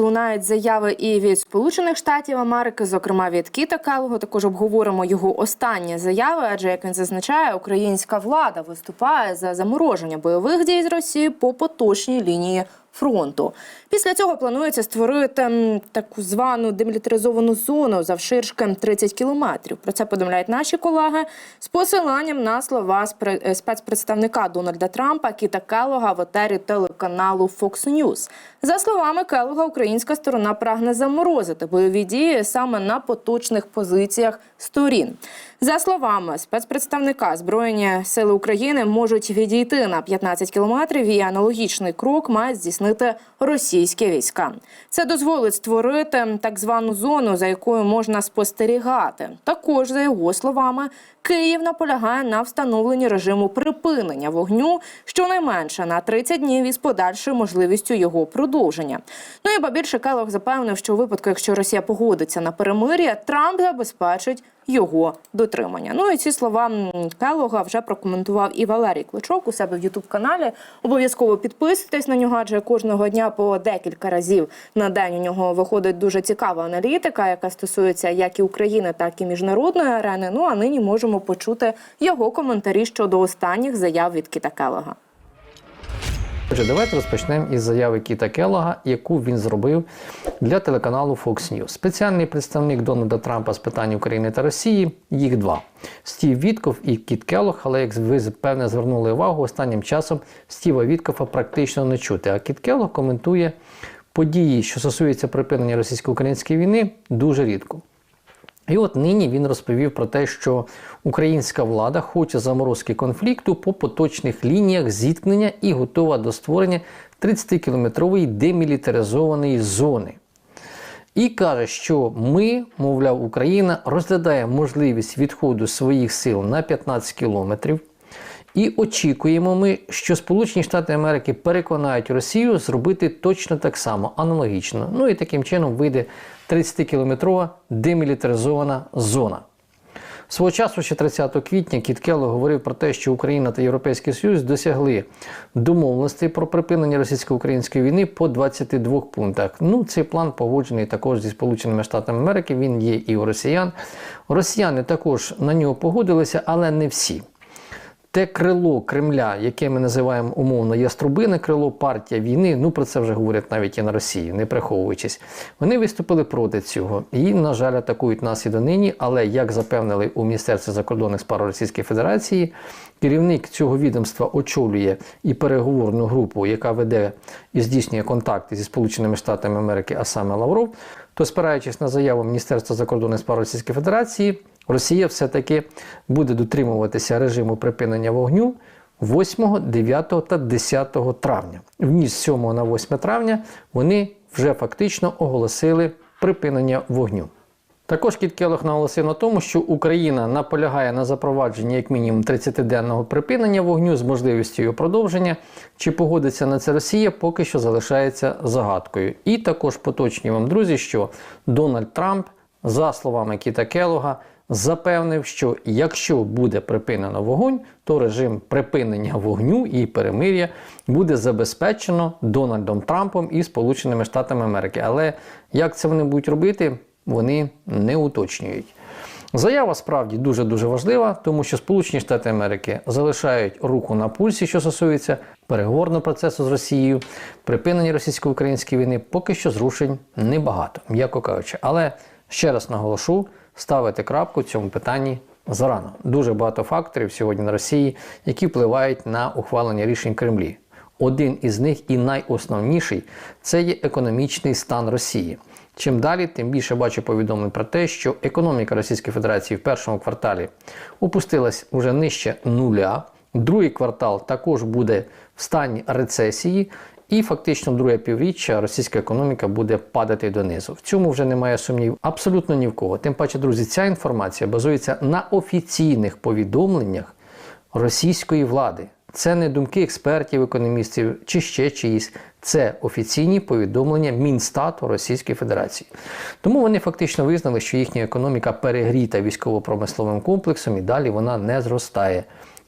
Лунають заяви і від Сполучених Штатів Америки, зокрема від Кіта Калого. Також обговоримо його останні заяви. Адже як він зазначає, українська влада виступає за замороження бойових дій з Росії по поточній лінії фронту. Після цього планується створити таку звану демілітаризовану зону завширшки 30 кілометрів. Про це повідомляють наші колеги з посиланням на слова е, спецпредставника Дональда Трампа Кіта Келлога в етері телеканалу Fox News. За словами Келлога, українська сторона прагне заморозити бойові дії саме на поточних позиціях сторін. За словами спецпредставника, Збройні сили України можуть відійти на 15 кілометрів, і аналогічний крок мають здійснити російські війська. Це дозволить створити так звану зону, за якою можна спостерігати. Також, за його словами, Київ наполягає на встановленні режиму припинення вогню щонайменше на 30 днів із подальшою можливістю його продовження. Ну і ба більше Келлог запевнив, що у випадку, якщо Росія погодиться на перемир'я, Трамп забезпечить його дотримання. Ну і ці слова м, Келлога вже прокоментував і Валерій Кличок у себе в Ютуб каналі. Обов'язково підписуйтесь на нього, адже кожного дня по декілька разів на день у нього виходить дуже цікава аналітика, яка стосується як і України, так і міжнародної арени. Ну а нині можемо почути його коментарі щодо останніх заяв від Кіта Келлога. Отже, давайте розпочнемо із заяви Кіта Келлога, яку він зробив для телеканалу Fox News. Спеціальний представник Дональда Трампа з питань України та Росії. Їх два: Стів Вітков і Кіт Келлог. Але як ви певне звернули увагу, останнім часом Стіва Віткофа практично не чути. А Кіт Келлог коментує події, що стосуються припинення російсько-української війни, дуже рідко. І от нині він розповів про те, що українська влада хоче заморозки конфлікту по поточних лініях зіткнення і готова до створення 30-кілометрової демілітаризованої зони. І каже, що ми, мовляв, Україна розглядає можливість відходу своїх сил на 15 кілометрів. І очікуємо ми, що Сполучені Штати Америки переконають Росію зробити точно так само, аналогічно. Ну і таким чином вийде 30-кілометрова демілітаризована зона. Свого часу, ще 30 квітня, Кіт Келло говорив про те, що Україна та Європейський Союз досягли домовленостей про припинення російсько-української війни по 22 пунктах. Ну, цей план погоджений також зі Сполученими Штатами Америки. Він є і у росіян. Росіяни також на нього погодилися, але не всі. Те крило Кремля, яке ми називаємо умовно яструбине крило, партія війни, ну про це вже говорять навіть і на Росії, не приховуючись. Вони виступили проти цього і, на жаль, атакують нас і донині. Але як запевнили у Міністерстві закордонних справ Російської Федерації, керівник цього відомства очолює і переговорну групу, яка веде і здійснює контакти зі Сполученими Штатами Америки, а саме Лавров, то спираючись на заяву Міністерства закордонних справ Російської Федерації. Росія все-таки буде дотримуватися режиму припинення вогню 8, 9 та 10 травня. В ніч з 7 на 8 травня вони вже фактично оголосили припинення вогню. Також Кіт Келох наголосив на тому, що Україна наполягає на запровадженні як мінімум 30-денного припинення вогню з можливістю його продовження. Чи погодиться на це Росія, поки що залишається загадкою. І також поточнюю вам, друзі, що Дональд Трамп, за словами Кіта Келога, запевнив, що якщо буде припинено вогонь, то режим припинення вогню і перемир'я буде забезпечено Дональдом Трампом і Сполученими Штатами Америки. Але як це вони будуть робити, вони не уточнюють. Заява справді дуже дуже важлива, тому що Сполучені Штати Америки залишають руку на пульсі, що стосується переговорного процесу з Росією, припинення російсько-української війни, поки що зрушень небагато, м'яко кажучи. Але ще раз наголошу, ставити крапку в цьому питанні зарано. Дуже багато факторів сьогодні на Росії, які впливають на ухвалення рішень Кремлі. Один із них і найосновніший це є економічний стан Росії. Чим далі, тим більше бачу повідомлень про те, що економіка Російської Федерації в першому кварталі опустилась уже нижче нуля. Другий квартал також буде в стані рецесії, і фактично друге півріччя російська економіка буде падати донизу. В цьому вже немає сумнів абсолютно ні в кого. Тим паче, друзі, ця інформація базується на офіційних повідомленнях російської влади. Це не думки експертів, економістів чи ще чиїсь. Це офіційні повідомлення Мінстату Російської Федерації. Тому вони фактично визнали, що їхня економіка перегріта військово-промисловим комплексом і далі вона не зростає.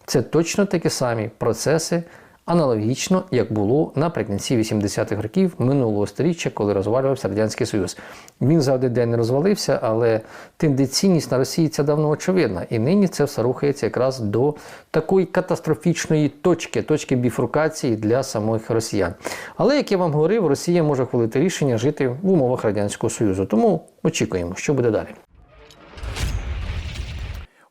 Це точно такі самі процеси аналогічно як було наприкінці 80-х років минулого століття, коли розвалювався радянський союз. Він за один день не розвалився, але тенденційність на Росії це давно очевидна. І нині це все рухається якраз до такої катастрофічної точки, точки біфуркації для самих росіян. Але як я вам говорив, Росія може хвалити рішення жити в умовах радянського союзу. Тому очікуємо, що буде далі.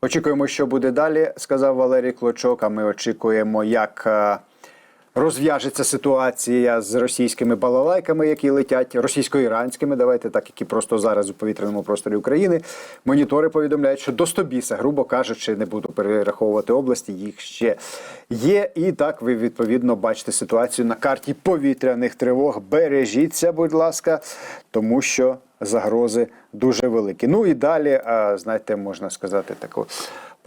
Очікуємо, що буде далі, сказав Валерій Клочок. А ми очікуємо, як е, розв'яжеться ситуація з російськими балалайками, які летять, російсько-іранськими, давайте так, які просто зараз у повітряному просторі України. Монітори повідомляють, що до Стобіса, грубо кажучи, не буду перераховувати області, їх ще є. І так ви відповідно бачите ситуацію на карті повітряних тривог. Бережіться, будь ласка, тому що загрози дуже великі. Ну і далі, знаєте, можна сказати таку.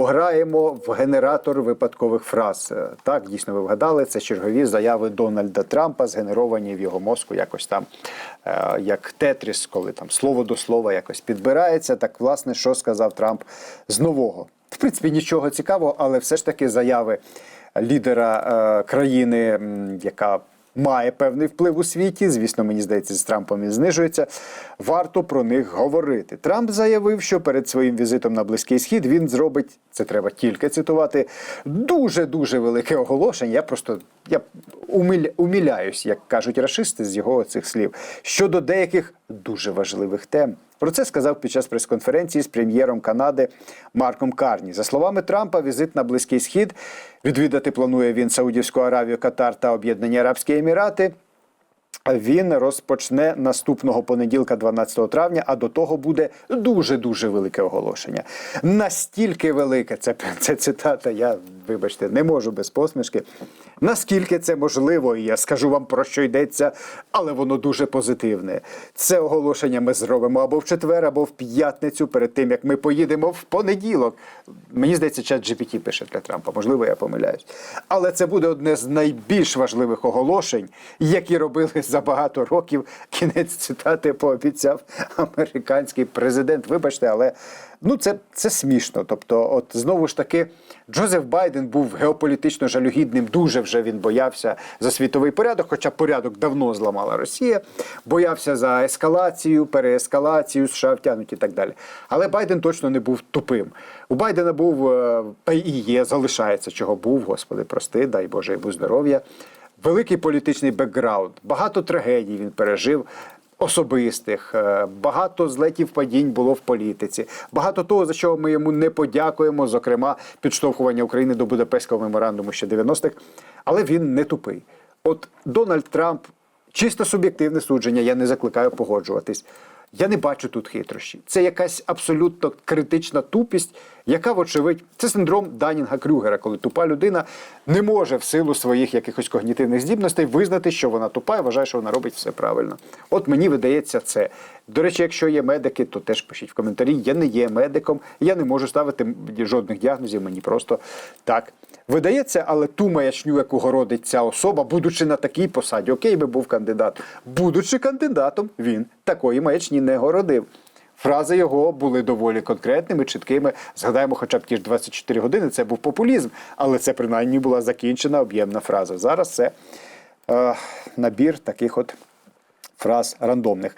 Пограємо в генератор випадкових фраз. Так, дійсно, ви вгадали, це чергові заяви Дональда Трампа, згенеровані в його мозку якось там, е, як Тетріс, коли там слово до слова якось підбирається. Так, власне, що сказав Трамп з нового? В принципі, нічого цікавого, але все ж таки заяви лідера е, країни, яка має певний вплив у світі. Звісно, мені здається, з Трампом він знижується. Варто про них говорити. Трамп заявив, що перед своїм візитом на Близький Схід він зробить це треба тільки цитувати. Дуже дуже велике оголошення. Я просто я умиля, як кажуть рашисти з його цих слів щодо деяких дуже важливих тем. Про це сказав під час прес-конференції з прем'єром Канади Марком Карні. За словами Трампа, візит на Близький Схід відвідати планує він Саудівську Аравію, Катар та Об'єднані Арабські Емірати. Він розпочне наступного понеділка, 12 травня. А до того буде дуже дуже велике оголошення. Настільки велике, це, це цитата. Я вибачте, не можу без посмішки. Наскільки це можливо, і я скажу вам про що йдеться, але воно дуже позитивне. Це оголошення ми зробимо або в четвер, або в п'ятницю, перед тим як ми поїдемо в понеділок. Мені здається, чат GPT пише для Трампа. Можливо, я помиляюсь. Але це буде одне з найбільш важливих оголошень, які робили за багато років. Кінець цитати пообіцяв американський президент. Вибачте, але ну це, це смішно. Тобто, от знову ж таки, Джозеф Байден був геополітично жалюгідним. Дуже вже він боявся за світовий порядок, хоча порядок давно зламала Росія. Боявся за ескалацію, переескалацію, США втягнуть і так далі. Але Байден точно не був тупим. У Байдена був е, та і є, залишається, чого був, господи, прости, дай Боже йому здоров'я. Великий політичний бекграунд, багато трагедій він пережив. Особистих, е, багато злетів падінь було в політиці, багато того, за що ми йому не подякуємо, зокрема, підштовхування України до Будапештського меморандуму ще 90-х. Але він не тупий. От Дональд Трамп, чисто суб'єктивне судження, я не закликаю погоджуватись. Я не бачу тут хитрощі. Це якась абсолютно критична тупість, яка, вочевидь, це синдром Данінга Крюгера, коли тупа людина не може в силу своїх якихось когнітивних здібностей визнати, що вона тупа і вважає, що вона робить все правильно. От мені видається це. До речі, якщо є медики, то теж пишіть в коментарі. Я не є медиком, я не можу ставити жодних діагнозів, мені просто так видається, але ту маячню, яку городить ця особа, будучи на такій посаді, окей, би був кандидат. Будучи кандидатом, він такої маячні не городив. Фрази його були доволі конкретними, чіткими. Згадаємо, хоча б ті ж 24 години. Це був популізм, але це принаймні була закінчена об'ємна фраза. Зараз це е, набір таких от фраз рандомних.